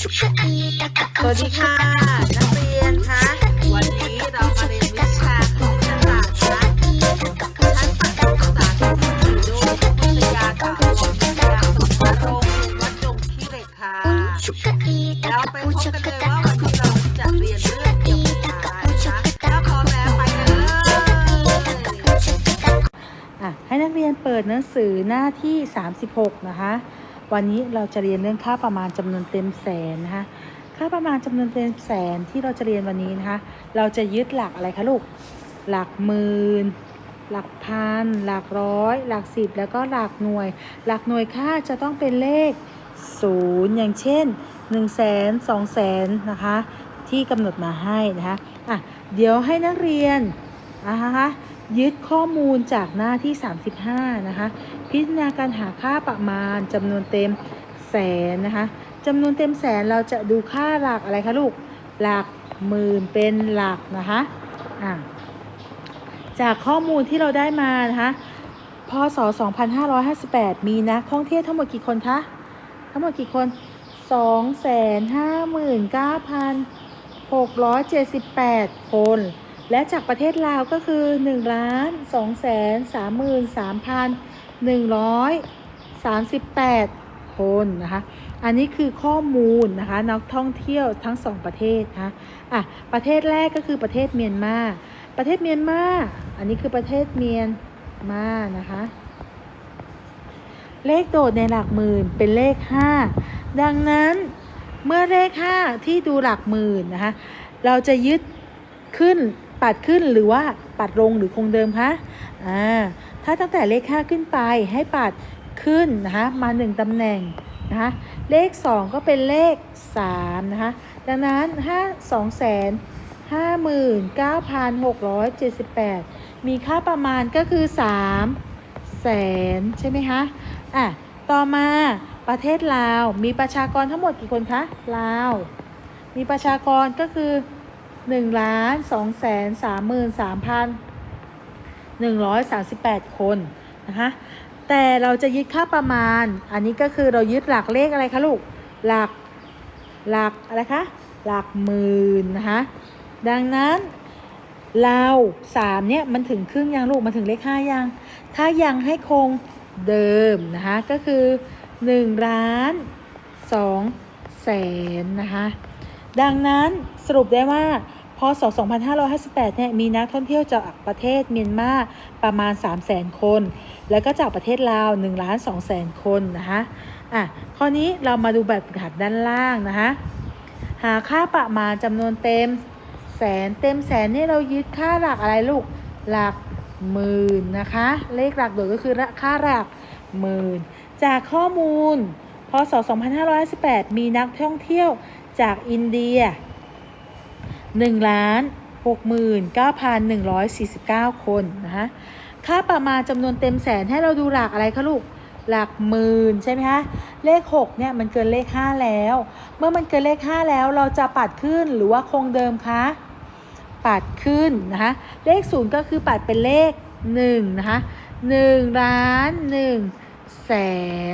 สวัสดีค่ะ นักเรียนคะวันนี้เรามาเรียนวิชาคณิตศาสตร์นะชั้นประถมศึกษาชั้นที่สี่โดยวิทธยาศาสตร์ของวิทยาสุขโรงวัดดงขี้เหล็กค่ะเราไปพบกันเลยว่าวันนี้เราจะเรียนเรื่องเกี่ยวกับอะไรนะถ้าพร้อมแล้วไปกันเลยให้นักเรียนเปิดหนังสือหน้าที่ 36 นะคะ วันนี้เราจะเรียนเรื่องค่าประมาณจำนวนเต็มแสนนะคะค่าประมาณจำนวนเต็มแสนที่เราจะเรียนวันนี้นะคะ เราจะยึดหลักอะไรคะลูก หลักหมื่น หลักพัน หลักร้อย หลักสิบ แล้วก็หลักหน่วย หลักหน่วยค่าจะต้องเป็นเลขศูนย์อย่างเช่น1นึ่งแสนสองแสนนะคะ ที่กำหนดมาให้นะคะ อะ เดี๋ยวให้นักเรียนนะคะ ยึดข้อมูลจากหน้าที่ 35 นะคะ พิจารณาการหาค่าประมาณจำนวนเต็มแสนนะคะจำนวนเต็มแสนเราจะดูค่าหลักอะไรคะลูก หลักหมื่นเป็นหลักนะคะอะจากข้อมูลที่เราได้มานะคะพศ 2558 มีนักท่องเที่ยวทั้งหมดกี่คนคะ ทั้งหมดกี่คน 259,678 คน และจากประเทศลาวก็คือ1ล้าน233,138 คนนะคะ อันนี้คือข้อมูลนะคะนักท่องเที่ยวทั้งสองประเทศนะคะอะประเทศแรกก็คือประเทศเมียนมา ประเทศเมียนมา อันนี้คือประเทศเมียนมานะคะเลขโดดในหลักหมื่นเป็นเลข 5 ดังนั้นเมื่อเลข 5 ที่ดูหลักหมื่นนะคะเราจะยึดขึ้น ปัดขึ้นหรือว่าปัดลงหรือคงเดิมคะอ่าถ้าตั้งแต่เลข 5 ขึ้นไปให้ปัดขึ้นนะคะมา 1ตำแหน่งนะคะเลข 2 ก็เป็นเลข3นะคะดังนั้น 5 2แสน59,678 มีค่าประมาณก็คือ 3 แสนใช่ไหมคะอะต่อมาประเทศลาวมีประชากรทั้งหมดกี่คนคะลาว มีประชากรก็คือ 1ล้าน2แสน33,138คนนะคะแต่เราจะยึดค่าประมาณ อันนี้ก็คือเรายึดหลักเลขอะไรคะลูก หลัก หลักอะไรคะ หลักหมื่นนะคะ ดังนั้นเราสามเนี่ยมันถึงครึ่งยังลูกมันถึงเลขห้ายัง ถ้ายังให้คงเดิมนะคะก็คือ1ล้าน2แสนนะคะ ดังนั้นสรุปได้ว่าพศ 2558 เนี่ยมีนักท่องเที่ยวจากประเทศเมียนมาประมาณ 3 0 0แสนคน แล้วก็จากประเทศลาว1ล้าน2แสนคนนะคะอะข้อนี้เรามาดูแบบฝึกหัดด้านล่างนะคะหาค่าประมาณจำนวนเต็มแสนเต็มแสนนี่เรายึดค่าหลักอะไรลูกหลักหมื่นนะคะ เลขหลักโดยก็คือค่าหลักหมื่น จากข้อมูลพศ 2518มีนักท่องเที่ยว จากอินเดีย 1 ล้าน 69,149 คนนะคะค่าประมาณจำนวนเต็มแสนให้เราดูหลักอะไรคะลูก หลักหมื่นใช่ไหมคะ เลข 6 เนี่ยมันเกินเลข 5 แล้ว เมื่อมันเกินเลข 5 แล้วเราจะปัดขึ้นหรือว่าคงเดิมคะปัดขึ้นนะคะเลข 0 ก็คือปัดเป็นเลข1นะคะ1ล้าน1แส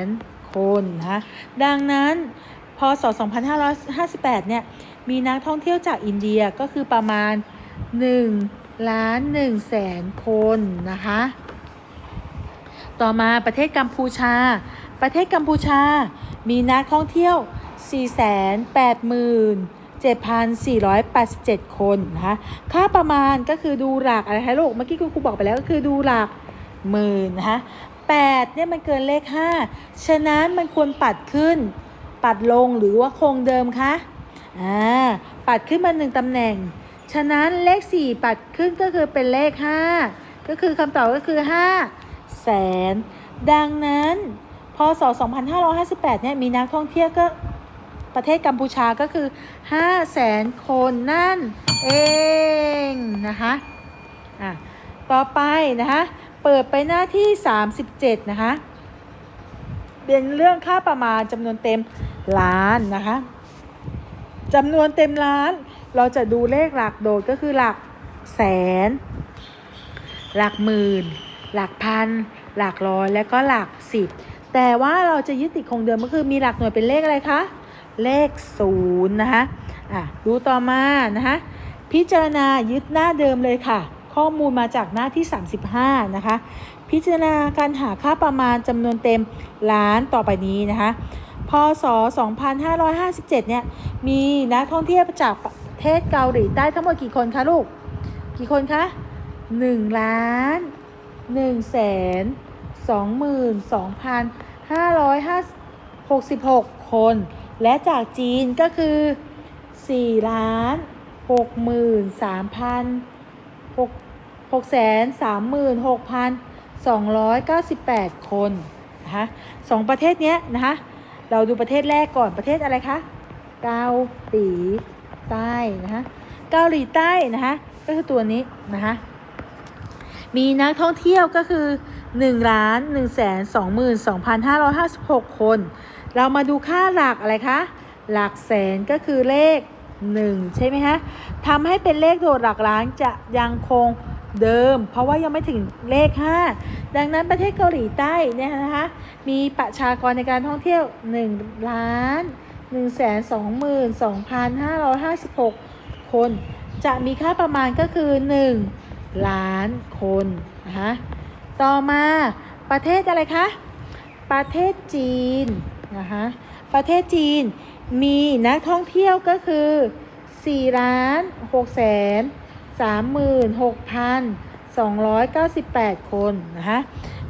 นคนนะคะดังนั้น พศ 2558 เนี่ย มีนักท่องเที่ยวจากอินเดียก็คือประมาณ 1 ล้าน1แสนคนนะคะ ต่อมาประเทศกัมพูชา ประเทศกัมพูชา มีนักท่องเที่ยว 480,787 คนนะคะ ค่าประมาณก็คือดูหลักอะไรคะลูก เมื่อกี้คุณครูบอกไปแล้วก็คือดูหลักหมื่นนะคะ8เนี่ยมันเกินเลข 5 ฉะนั้นมันควรปัดขึ้น ปัดลงหรือว่าคงเดิมคะอ่าปัดขึ้นมาหนึ่งตำแหน่ง ฉะนั้นเลข 4 ปัดขึ้นก็คือเป็นเลข 5 ก็คือคำตอบก็คือ 5 แสน ดังนั้นพศ 2558 เนี่ยมีนักท่องเที่ยวก็ประเทศกัมพูชาก็คือ 5 แสนคนนั่นเองนะคะอะต่อไปนะคะ เปิดไปหน้าที่ 37 นะคะ เป็นเรื่องค่าประมาณจำนวนเต็มล้านนะคะจำนวนเต็มล้าน เราจะดูเลขหลักโดดก็คือหลักแสน หลักหมื่น หลักพัน หลักร้อยและก็หลักสิบแต่ว่าเราจะยึดติดคงเดิมก็คือมีหลักหน่วยเป็นเลขอะไรคะ เลขศูนย์นะคะอะดูต่อมานะคะพิจารณายึดหน้าเดิมเลยค่ะ ข้อมูลมาจากหน้าที่ 35 นะคะ พิจารณาการหาค่าประมาณจำนวนเต็มล้านต่อไปนี้นะคะพศ 2557 เนี่ย มีนักท่องเที่ยวจากประเทศเกาหลีใต้ทั้งหมดกี่คนคะลูก กี่คนคะ1ล้าน1แสน2หมื่น2พันห้าร้อยห้าหกสิบหกคน และจากจีนก็คือ4ล้าน6 3 0 0 0 6 6 3 6 6 0 0 0 298 คนนะคะสองประเทศนี้นะคะเราดูประเทศแรกก่อนประเทศอะไรคะเกาหลีใต้นะคะเกาหลีใต้นะคะก็คือตัวนี้นะคะมีนักท่องเที่ยวก็คือ1ล้าน1 2 2 5 5 6 คน เรามาดูค่าหลักอะไรคะ หลักแสนก็คือเลข 1 ใช่ไหมฮะทำให้เป็นเลขโดดหลักล้านจะยังคง เดิม เพราะว่ายังไม่ถึงเลข 5 ดังนั้นประเทศเกาหลีใต้เนี่ยนะคะมีประชากรในการท่องเที่ยว 1 ล้าน1 2 2 5 5 6 คน จะมีค่าประมาณก็คือ 1 ล้านคนนะคะต่อมาประเทศอะไรคะ ประเทศจีนนะคะประเทศจีนมีนักท่องเที่ยวก็คือ4ล้าน6แสน 36,298 คนนะคะ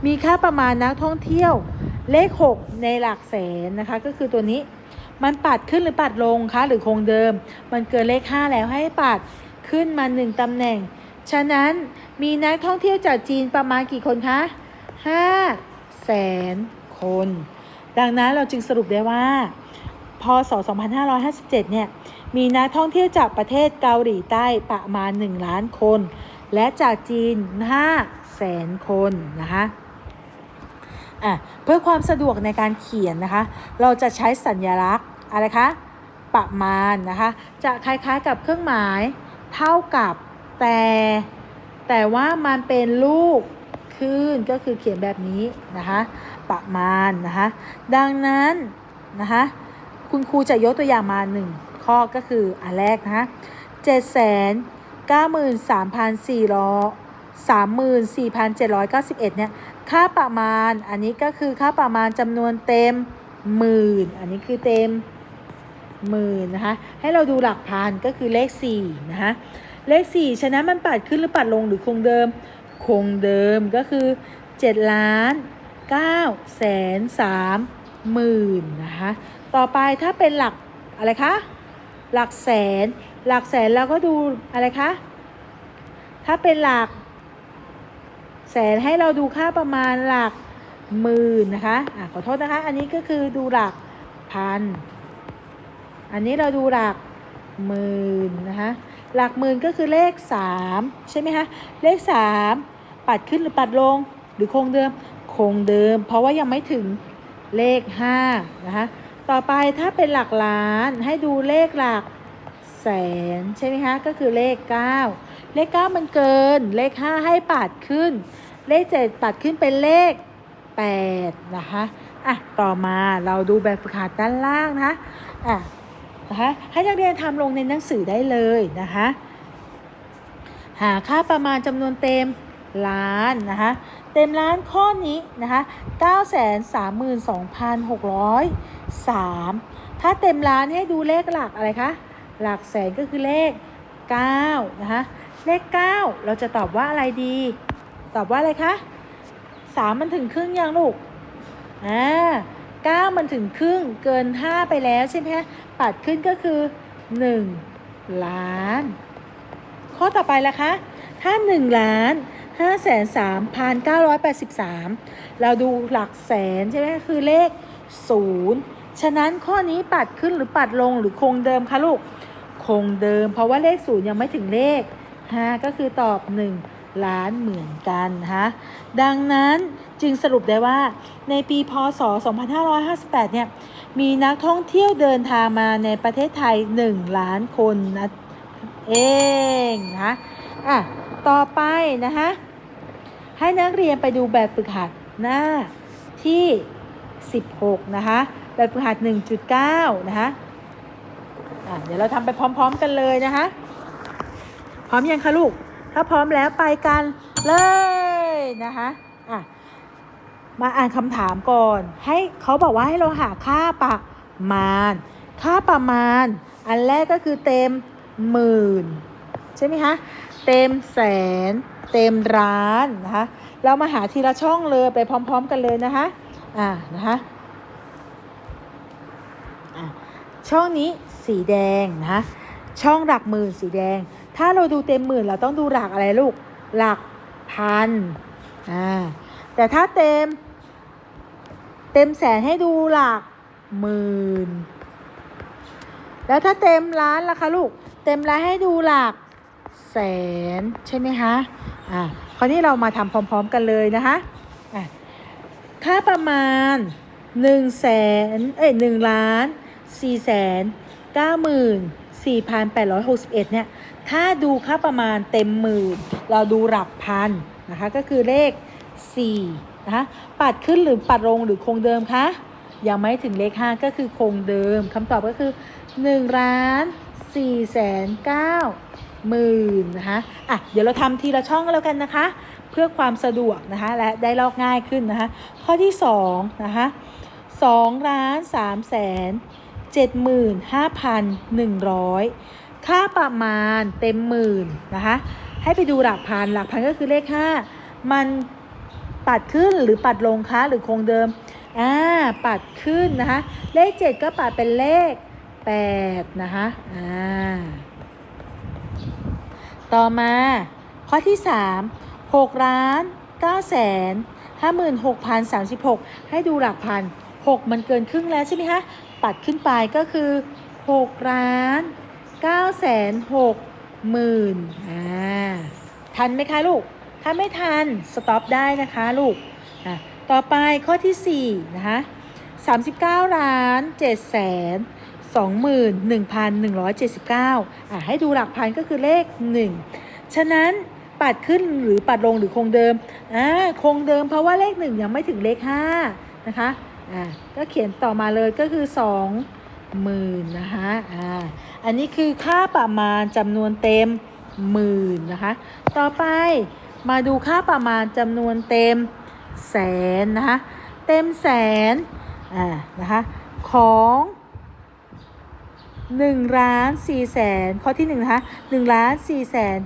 มีค่าประมาณนักท่องเที่ยวเลข 6 ในหลักแสนนะคะ ก็คือตัวนี้มันปัดขึ้นหรือปัดลงคะหรือคงเดิม มันเกินเลข 5 แล้วให้ปัดขึ้นมา 1ตำแหน่ง ฉะนั้นมีนักท่องเที่ยวจากจีนประมาณกี่คนคะ5แสนคน ดังนั้นเราจึงสรุปได้ว่า พศ 2557 เนี่ย มีนักท่องเที่ยวจากประเทศเกาหลีใต้ประมาณ 1 ล้านคน และจากจีน 5 แสนคนนะคะอะเพื่อความสะดวกในการเขียนนะคะ เราจะใช้สัญลักษณ์อะไรคะ ประมาณนะคะ จะคล้ายๆกับเครื่องหมายเท่ากับแต่ แต่ว่ามันเป็นลูกคืนก็คือเขียนแบบนี้นะคะ ประมาณนะคะ ดังนั้นนะคะ คุณครูจะยกตัวอย่างมาหนึ่งข้อก็คืออันแรกนะเจ็ดแสนเก้าหมื่นสามพันสี่ร้อยสามหมื่นสี่พันเจ็ดร้อยเก้าสิบเอ็ดเนี่ยค่าประมาณอันนี้ก็คือค่าประมาณจำนวนเต็มหมื่นอันนี้คือเต็มหมื่นนะคะให้เราดูหลักพันก็คือเลขสี่นะคะเลขสี่ฉะนั้นมันปัดขึ้นหรือปัดลงหรือคงเดิม คงเดิมก็คือ7ล้าน9แสน3หมื่นนะคะ ต่อไปถ้าเป็นหลักอะไรคะ หลักแสน หลักแสนเราก็ดูอะไรคะ ถ้าเป็นหลัก แสนให้เราดูค่าประมาณหลักหมื่นนะคะอะขอโทษนะคะ อันนี้ก็คือดูหลักพัน อันนี้เราดูหลักหมื่นนะคะ หลักหมื่นก็คือเลข3ใช่ไหมคะ เลข3ปัดขึ้นหรือปัดลง หรือคงเดิม คงเดิม เพราะว่ายังไม่ถึงเลข5นะคะ ต่อไปถ้าเป็นหลักล้านให้ดูเลขหลักแสนใช่ไหมคะก็คือเลข 9 เลข 9 มันเกิน เลข 5 ให้ปัดขึ้น เลข 7 ปัดขึ้นเป็นเลข 8 นะคะอะต่อมาเราดูแบบฝึกหัดด้านล่างนะอะนะคะให้นักเรียนทำลงในหนังสือได้เลยนะคะหาค่าประมาณจำนวนเต็มล้านนะคะเต็มล้านข้อนี้นะคะ 3 ถ้าเต็มล้านให้ดูเลขหลักอะไรคะ หลักแสนก็คือเลข9นะคะ เลข 9 เราจะตอบว่าอะไรดี ตอบว่าอะไรคะ3มันถึงครึ่งยังลูก อ่า9มันถึงครึ่งเกิน 5 ไปแล้วใช่ไหมคะ ปัดขึ้นก็คือ 1 ล้าน ข้อต่อไปละคะ ถ้า 1 ล้าน5แสน3,983 เราดูหลักแสนใช่ไหมคือเลข 0 ฉะนั้นข้อนี้ปัดขึ้นหรือปัดลงหรือคงเดิมคะลูก คงเดิม เพราะว่าเลข0ยังไม่ถึงเลข5ก็คือตอบ1ล้านเหมือนกันนะคะดังนั้นจึงสรุปได้ว่าในปีพศ 2558 เนี่ย มีนักท่องเที่ยวเดินทางมาในประเทศไทย 1 ล้านคนนะเองนะอะต่อไปนะคะให้นักเรียนไปดูแบบฝึกหัดหน้าที่ 16 นะคะ แบบฝึกหัด 1.9 นะคะอะเดี๋ยวเราทำไปพร้อมๆกันเลยนะคะ พร้อมยังคะลูก ถ้าพร้อมแล้วไปกันเลยนะคะอะมาอ่านคำถามก่อน ให้เขาบอกว่าให้เราหาค่าประมาณ ค่าประมาณ อันแรกก็คือเต็มหมื่น ใช่ไหมคะเต็มแสน เต็มร้านนะคะเรามาหาทีละช่องเลยไปพร้อม ๆ กันเลยนะคะอ่านะคะ ช่องนี้สีแดงนะคะช่องหลักหมื่นสีแดง ถ้าเราดูเต็มหมื่นเราต้องดูหลักอะไรลูก หลักพันอ่าแต่ถ้าเต็ม เต็มแสนให้ดูหลักหมื่น แล้วถ้าเต็มล้านล่ะคะลูก เต็มล้านให้ดูหลักแสนใช่ไหมคะ อ่าคราวนี้เรามาทำพร้อมๆกันเลยนะคะ อะค่าประมาณ1นึ่งแสนเอ้ยหนึ่งล้าน สี่แสนเก้าหมื่นสี่พันแปดร้อยหกสิบเอ็ดเนี่ยถ้าดูค่าประมาณเต็มหมื่น เราดูหลักพันนะคะก็คือเลข4นะคะปัดขึ้นหรือปัดลงหรือคงเดิมคะยังไม่ถึงเลข 5 ก็คือคงเดิมคำตอบก็คือ1ล้าน4แสน9หมื่นนะคะอะเดี๋ยวเราทำทีละช่องก็แล้วกันนะคะ เพื่อความสะดวกนะคะและได้ลอกง่ายขึ้นนะคะ ข้อที่2นะคะ2ล้าน3แสน 75,100 ค่าประมาณเต็มหมื่นนะคะ ให้ไปดูหลักพัน หลักพันก็คือเลข 5 มันปัดขึ้นหรือปัดลงคะหรือคงเดิม อ่า ปัดขึ้นนะคะ เลข 7 ก็ปัดเป็นเลข 8 นะคะ อ่า ต่อมา ข้อที่ 3 6ล้าน9แสน56,036 ให้ดูหลักพัน 6 มันเกินครึ่งแล้วใช่ไหมคะ ปัดขึ้นไปก็คือ6ล้าน9แสน6หมื่นอ่าทันไหมคะลูก ถ้าไม่ทัน สต็อปได้นะคะลูกอะต่อไปข้อที่4นะคะ39ล้าน7แสน21,179อะให้ดูหลักพันก็คือเลข 1 ฉะนั้นปัดขึ้นหรือปัดลงหรือคงเดิมอ่าคงเดิมเพราะว่าเลข 1 ยังไม่ถึงเลข5นะคะ อ่าก็เขียนต่อมาเลยก็คือ2หมื่นนะคะอ่าอันนี้คือค่าประมาณจำนวนเต็มหมื่นนะคะ ต่อไปมาดูค่าประมาณจำนวนเต็มแสนนะคะ เต็มแสนอ่านะคะของ1ล้าน4แสนข้อที่1นะคะ1ล้าน4แสน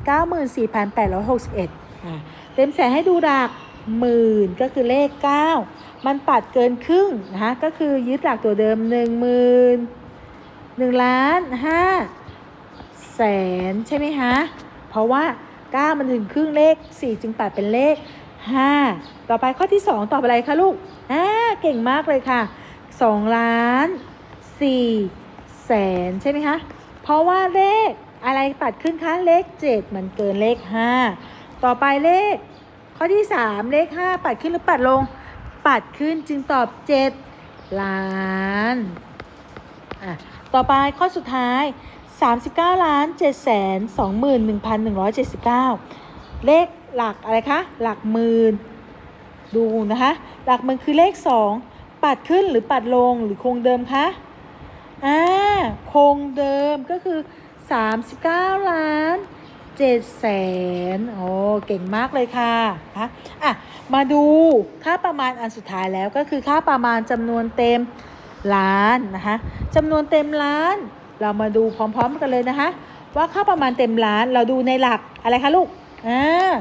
94,861อ่าเต็มแสนให้ดูหลักหมื่นก็คือเลข9 มันปัดเกินครึ่งนะคะก็คือยึดหลักตัวเดิม1หมื่น1ล้าน5แสนใช่ไหมคะเพราะว่า 9 มันถึงครึ่งเลข 4 จึงปัดเป็นเลข 5 ต่อไปข้อที่ 2 ตอบอะไรคะลูกอ่าเก่งมากเลยค่ะ 2 ล้าน4แสนใช่ไหมคะเพราะว่าเลขอะไรปัดขึ้นคะเลข 7 มันเกินเลข 5 ต่อไปเลข ข้อที่ 3 เลข 5 ปัดขึ้นหรือปัดลง ปัดขึ้นจึงตอบ 7 ล้านอะต่อไปข้อสุดท้าย 39ล้าน7แสน21,179 เลขหลักอะไรคะ หลักหมื่น ดูนะคะ หลักหมื่นคือเลข 2 ปัดขึ้นหรือปัดลงหรือคงเดิมคะ อ่า คงเดิมก็คือ 39ล้าน7 เจ็ดแสนโอ้เก่งมากเลยค่ะนะอะ มาดูค่าประมาณอันสุดท้ายแล้วก็คือค่าประมาณจำนวนเต็มล้านนะคะจำนวนเต็มล้าน เรามาดูพร้อมๆกันเลยนะคะ ว่าค่าประมาณเต็มล้านเราดูในหลักอะไรคะลูกอ่า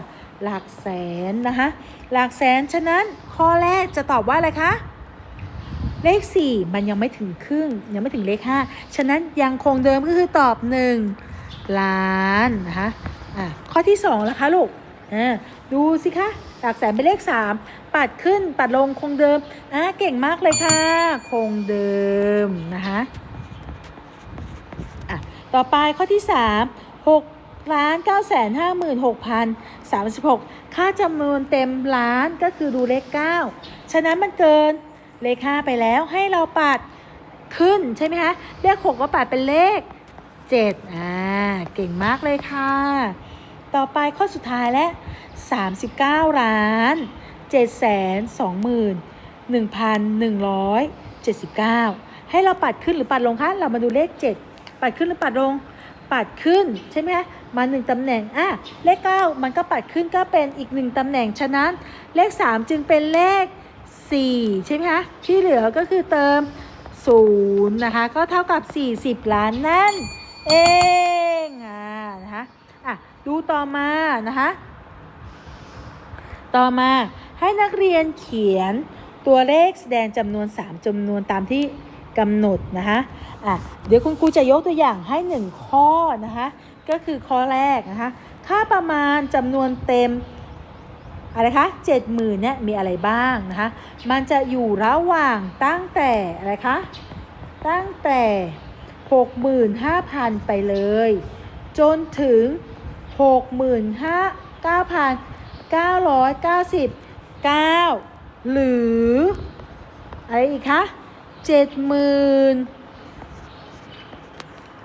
หลักแสนนะคะหลักแสนฉะนั้นข้อแรกจะตอบว่าอะไรคะเลข 4 มันยังไม่ถึงครึ่ง ยังไม่ถึงเลข 5 ฉะนั้นยังคงเดิมก็คือตอบ 1 ล้านนะคะอะข้อที่2แล้วคะลูกอ่าดูสิคะหลักแสนเป็นเลข 3 ปัดขึ้นปัดลงคงเดิมอะเก่งมากเลยค่ะ คงเดิมนะคะอะต่อไปข้อที่ 3 6ล้าน9แสน5หมื่น6พัน36ค่าจำนวนเต็มล้านก็คือดูเลข9ฉะนั้นมันเกินเลข5ไปแล้วให้เราปัดขึ้นใช่ไหมคะเลข6ก็ปัดเป็นเลข 7อ่าเก่งมากเลยค่ะ ต่อไปข้อสุดท้ายและ 39ล้าน7แสน2หมื่น1,179 ให้เราปัดขึ้นหรือปัดลงคะ เรามาดูเลข 7 ปัดขึ้นหรือปัดลง ปัดขึ้นใช่ไหมคะมาหนึ่งตำแหน่งอะเลข 9 มันก็ปัดขึ้นก็เป็นอีกหนึ่งตำแหน่ง ฉะนั้นเลข 3 จึงเป็นเลข 4 ใช่ไหมคะ ที่เหลือก็คือเติม0นะคะ ก็เท่ากับ 40 ล้านนั่น เองอ่านะคะอะดูต่อมานะคะต่อมาให้นักเรียนเขียนตัวเลขแสดงจำนวน 3จำนวนตามที่กำหนดนะคะอะเดี๋ยวคุณครูจะยกตัวอย่างให้ 1 ข้อนะคะก็คือข้อแรกนะคะค่าประมาณจำนวนเต็มอะไรคะ70,000เนี่ยมีอะไรบ้างนะคะมันจะอยู่ระหว่างตั้งแต่อะไรคะตั้งแต่ 65,000 ไปเลย จนถึง 65,999 หรือ อะไรอีกคะ70,000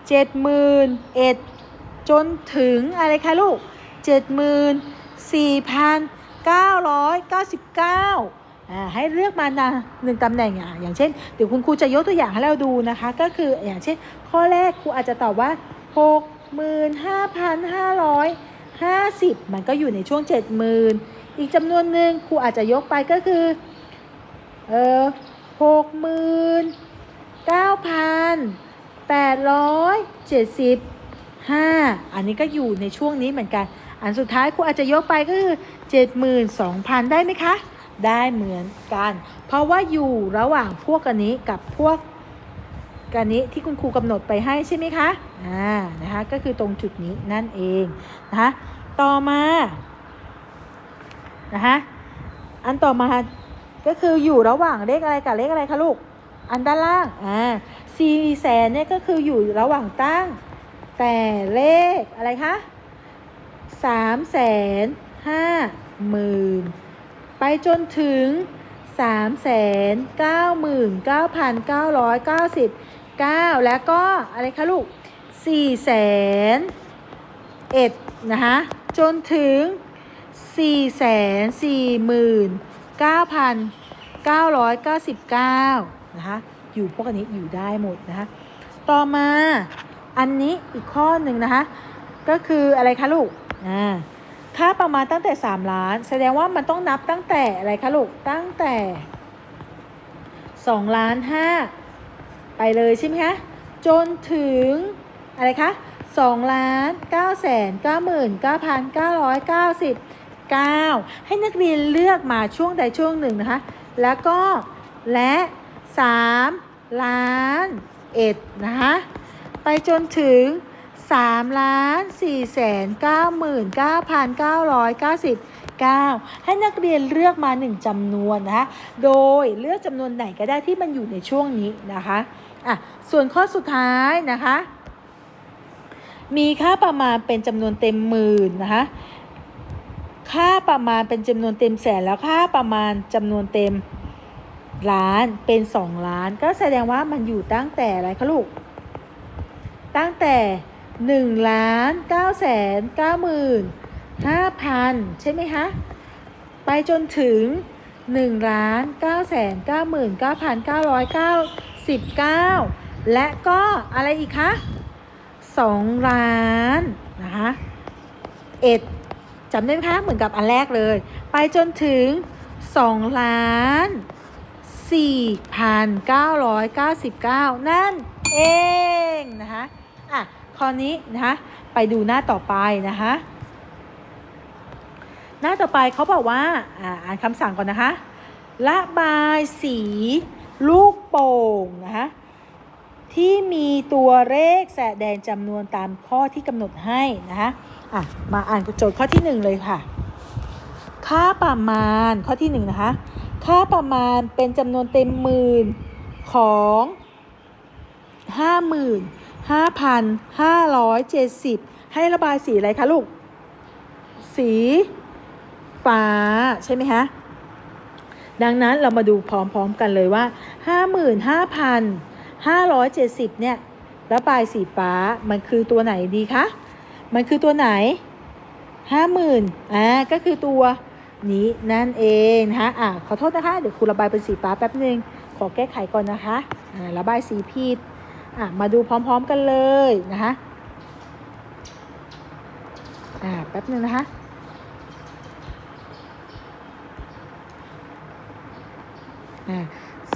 71,000จนถึงอะไรคะลูก 74,999 ให้เลือกมานะหนึ่งตำแหน่งอะอย่างเช่นเดี๋ยวคุณครูจะยกตัวอย่างให้เราดูนะคะ ก็คืออย่างเช่น ข้อแรกครูอาจจะตอบว่าหกหมื่นห้าพันห้าร้อยห้าสิบมันก็อยู่ในช่วงเจ็ดหมื่นอีกจำนวนหนึ่งครูอาจจะยกไปก็คือเออหกหมื่นเก้าพันแปดร้อยเจ็ดสิบห้าอันนี้ก็อยู่ในช่วงนี้เหมือนกัน อันสุดท้ายครูอาจจะยกไปก็คือเจ็ดหมื่นสองพันได้ไหมคะ ได้เหมือนกัน เพราะว่าอยู่ระหว่างพวกกันนี้กับพวกกันนี้ที่คุณครูกำหนดไปให้ใช่ไหมคะ อ่า นะคะ ก็คือตรงจุดนี้นั่นเองนะคะต่อมา นะคะอันต่อมาก็คืออยู่ระหว่างเลขอะไรกับเลขอะไรคะลูก อันด้านล่าง อ่าสี่แสนเนี่ยก็คืออยู่ระหว่างตั้ง แต่เลขอะไรคะสามแสนห้าหมื่น ไปจนถึงสามแสนเก้าหมื่นเก้าพันเก้าร้อยเก้าสิบเก้าแล้วก็อะไรคะลูกสี่แสนเอ็ดนะคะจนถึงสี่แสนสี่หมื่นเก้าพัน999 นะคะ อยู่พวกอันนี้อยู่ได้หมดนะคะ ต่อมาอันนี้อีกข้อหนึ่งนะคะ ก็คืออะไรคะลูก อ่า ค่าประมาณตั้งแต่ 3 ล้าน แสดงว่ามันต้องนับตั้งแต่อะไรคะลูก ตั้งแต่2ล้าน5ไปเลยใช่ไหมคะ จนถึงอะไรคะ2ล้าน9แสน9หมื่น9,990 9ให้นักเรียนเลือกมาช่วงใดช่วงหนึ่งนะคะ แล้วก็และ 3 ล้านเอ็ดนะคะ ไปจนถึง 3ล้าน4แสน9หมื่น9,999ให้นักเรียนเลือกมา1จำนวนนะคะ โดยเลือกจำนวนไหนก็ได้ที่มันอยู่ในช่วงนี้นะคะอะส่วนข้อสุดท้ายนะคะ มีค่าประมาณเป็นจำนวนเต็มหมื่นนะคะ ค่าประมาณเป็นจำนวนเต็มแสนแล้วค่าประมาณจำนวนเต็มล้านเป็น 2 ล้าน ก็แสดงว่ามันอยู่ตั้งแต่อะไรคะลูก ตั้งแต่ 1ล้าน9แสน9หมื่น5พันใช่ไหมคะ ไปจนถึง1ล้าน9แสน9หมื่น9พัน999และก็อะไรอีกคะ2ล้านนะคะเอ็ดจำได้ไหมคะเหมือนกับอันแรกเลย ไปจนถึง2ล้าน4,999นั่นเองนะคะอะ ข้อนี้นะคะไปดูหน้าต่อไปนะคะหน้าต่อไปเขาบอกว่าอ่าอ่านคำสั่งก่อนนะคะระบายสี ลูกโป่งนะคะที่มีตัวเลขแสดงจำนวนตามข้อที่กำหนดให้นะคะอะมาอ่านโจทย์ข้อที่หนึ่งเลยค่ะ ค่าประมาณข้อที่หนึ่งนะคะค่าประมาณเป็นจำนวนเต็มหมื่นของห้าหมื่นห้าพันห้าร้อยเจ็ดสิบให้ระบายสีอะไรคะลูก สีฟ้าใช่ไหมคะดังนั้นเรามาดูพร้อมๆกันเลยว่า 55,570 เนี่ยระบายสีฟ้ามันคือตัวไหนดีคะ มันคือตัวไหน 50,000อ่าก็คือตัวนี้นั่นเองนะคะอ่าขอโทษนะคะ เดี๋ยวครูระบายเป็นสีฟ้าแป๊บหนึ่งขอแก้ไขก่อนนะคะอ่าระบายสีผิด อะมาดูพร้อมๆกันเลยนะคะอ่าแป๊บหนึ่งนะคะอ่า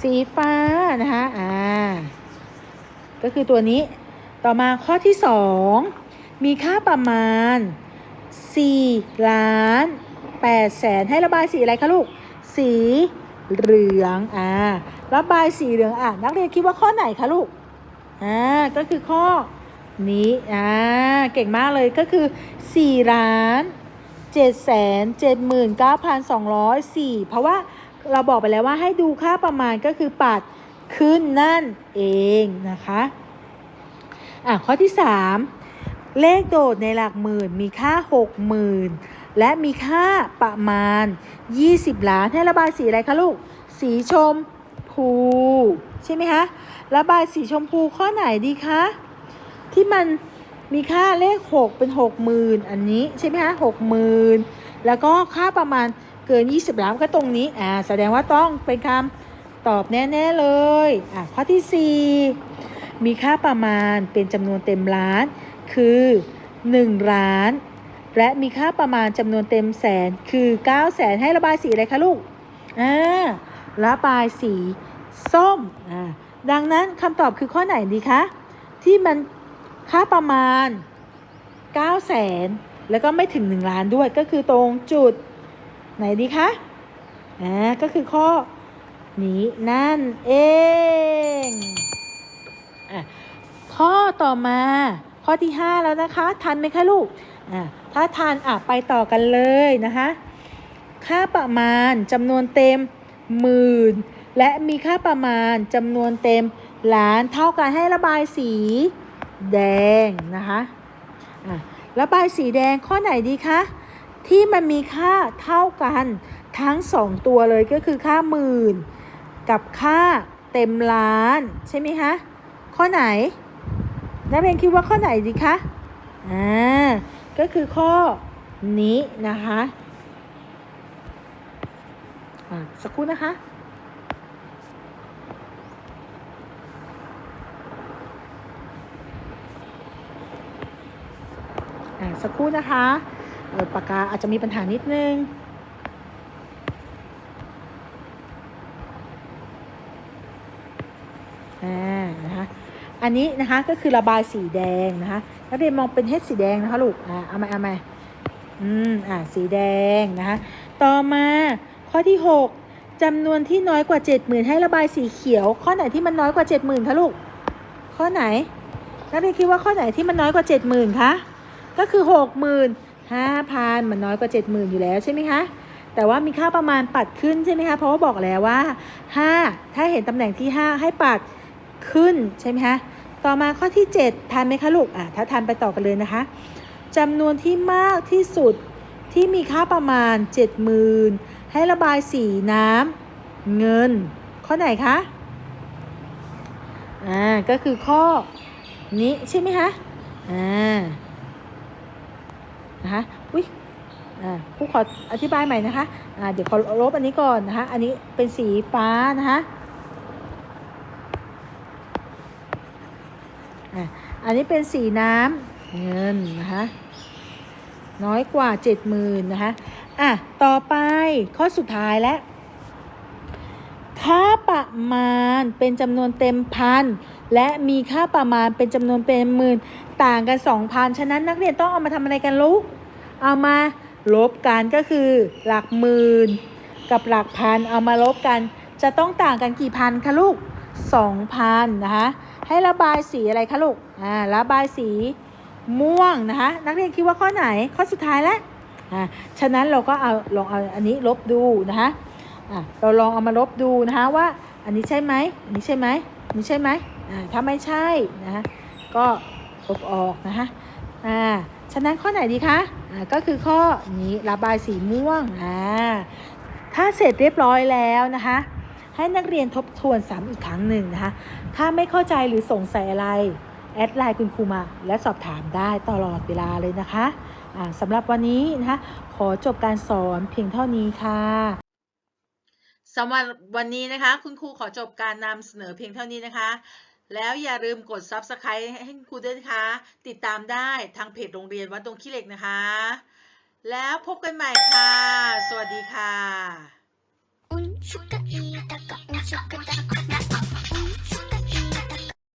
สีฟ้านะคะอ่าก็คือตัวนี้ต่อมาข้อที่สองมีค่าประมาณ 4 ล้าน8แสนให้ระบายสีอะไรคะลูก สีเหลืองอ่าระบายสีเหลืองอะนักเรียนคิดว่าข้อไหนคะลูก อ่าก็คือข้อนี้อ่าเก่งมากเลยก็คือ4ล้าน7แสน79,204 เพราะว่าเราบอกไปแล้วว่าให้ดูค่าประมาณก็คือปัดขึ้นนั่นเองนะคะอะข้อที่ 3 เลขโดดในหลักหมื่นมีค่า 60,000 และมีค่าประมาณ 20 ล้านให้ระบายสีอะไรคะลูก สีชม พูใช่ไหมคะระบายสีชมพูข้อไหนดีคะที่มันมีค่าเลข 6 เป็น 60,000 อันนี้ใช่ไหมคะ60,000 แล้วก็ค่าประมาณเกิน 20ล้านก็ตรงนี้อ่าแสดงว่าต้องเป็นคำตอบแน่ ๆ เลยอะข้อที่ 4 มีค่าประมาณเป็นจำนวนเต็มล้าน คือ1ล้าน และมีค่าประมาณจำนวนเต็มแสนคือ9แสนให้ระบายสีอะไรคะลูกอ่าระบายสี ส้มดังนั้นคำตอบคือข้อไหนดีคะ ที่มันค่าประมาณ9แสนแล้วก็ไม่ถึง 1 ล้านด้วยก็คือตรงจุดไหนดีคะอ่าก็คือข้อนี้นั่นเองอะข้อต่อมาข้อที่ 5 แล้วนะคะ ทันไหมคะลูกอะถ้าทันอะไปต่อกันเลยนะคะ ค่าประมาณจำนวนเต็มหมื่น และมีค่าประมาณจำนวนเต็มล้านเท่ากันให้ระบายสีแดงนะคะะระบายสีแดงข้อไหนดีคะที่มันมีค่าเท่ากันทั้งสองตัวเลยก็คือค่าหมื่น กับค่าเต็มล้านใช่ไหมคะข้อไหนนักเรียนคิดว่าข้อไหนดีคะอ่าก็คือข้อนี้นะคะอ่าสักครู่นะคะ สักครู่นะคะปากกาอาจจะมีปัญหานิดนึงนะคะอันนี้นะคะก็คือระบายสีแดงนะคะนักเรียนมองเป็นเฮดสีแดงนะคะลูกอ่าเอามาเอามาอืมอ่าสีแดงนะคะต่อมาข้อที่ 6จำนวนที่น้อยกว่า 70,000 ให้ระบายสีเขียว ข้อไหนที่มันน้อยกว่า 70,000คะลูกข้อไหนนักเรียนคิดว่าข้อไหนที่มันน้อยกว่า 70,000คะ ก็คือ 65,000 มันน้อยกว่า 70,000 อยู่แล้วใช่ไหมคะ แต่ว่ามีค่าประมาณปัดขึ้นใช่ไหมคะ เพราะว่าบอกแล้วว่า 5 ถ้าเห็นตำแหน่งที่ 5 ให้ปัดขึ้นใช่ไหมคะ ต่อมาข้อที่ 7 ทันไหมคะลูก อะ ถ้าทันไปต่อกันเลยนะคะจำนวนที่มากที่สุดที่มีค่าประมาณ 70,000 ให้ระบายสีน้ำเงิน ข้อไหนคะ อ่า ก็คือข้อนี้ใช่ไหมคะ อ่า นะคะอุ้ยอ่าครูขออธิบายใหม่นะคะอ่าเดี๋ยวขอลบอันนี้ก่อนนะคะ อันนี้เป็นสีฟ้านะคะอะอันนี้เป็นสีน้ำเงินนะคะน้อยกว่า70,000นะคะ อะ ต่อไปข้อสุดท้ายแล้วค่าประมาณเป็นจำนวนเต็มพัน และมีค่าประมาณเป็นจำนวนเป็นหมื่นต่างกัน 2,000 ฉะนั้นนักเรียนต้องเอามาทำอะไรกันลูก เอามาลบกันก็คือ หลักหมื่นกับหลักพันเอามาลบกัน จะต้องต่างกันกี่พันคะลูก 2,000 นะคะให้ระบายสีอะไรคะลูก อ่า ระบายสีม่วงนะคะ นักเรียนคิดว่าข้อไหน ข้อสุดท้ายแล้ว อ่า ฉะนั้นเราก็เอาลองเอาอันนี้ลบดูนะคะ อะเราลองเอามาลบดูนะคะว่า อันนี้ใช่ไหมอันนี้ใช่ไหมอันนี้ใช่ไหม ถ้าไม่ใช่นะคะก็ลบออกนะคะอ่าฉะนั้นข้อไหนดีคะอ่าก็คือข้อนี้ระบายสีม่วงอ่าถ้าเสร็จเรียบร้อยแล้วนะคะให้นักเรียนทบทวนซ้ำอีกครั้งหนึ่งนะคะ ถ้าไม่เข้าใจหรือสงสัยอะไร แอดไลน์คุณครูมา และสอบถามได้ตลอดเวลาเลยนะคะอ่าสำหรับวันนี้นะคะ ขอจบการสอนเพียงเท่านี้ค่ะสำหรับวันนี้นะคะ คุณครูขอจบการนำเสนอเพียงเท่านี้นะคะ แล้วอย่าลืมกด Subscribe ให้ครูด้วยนะคะ ติดตามได้ทางเพจโรงเรียนวัดดงขี้เหล็กนะคะ แล้วพบกันใหม่ค่ะ สวัสดีค่ะ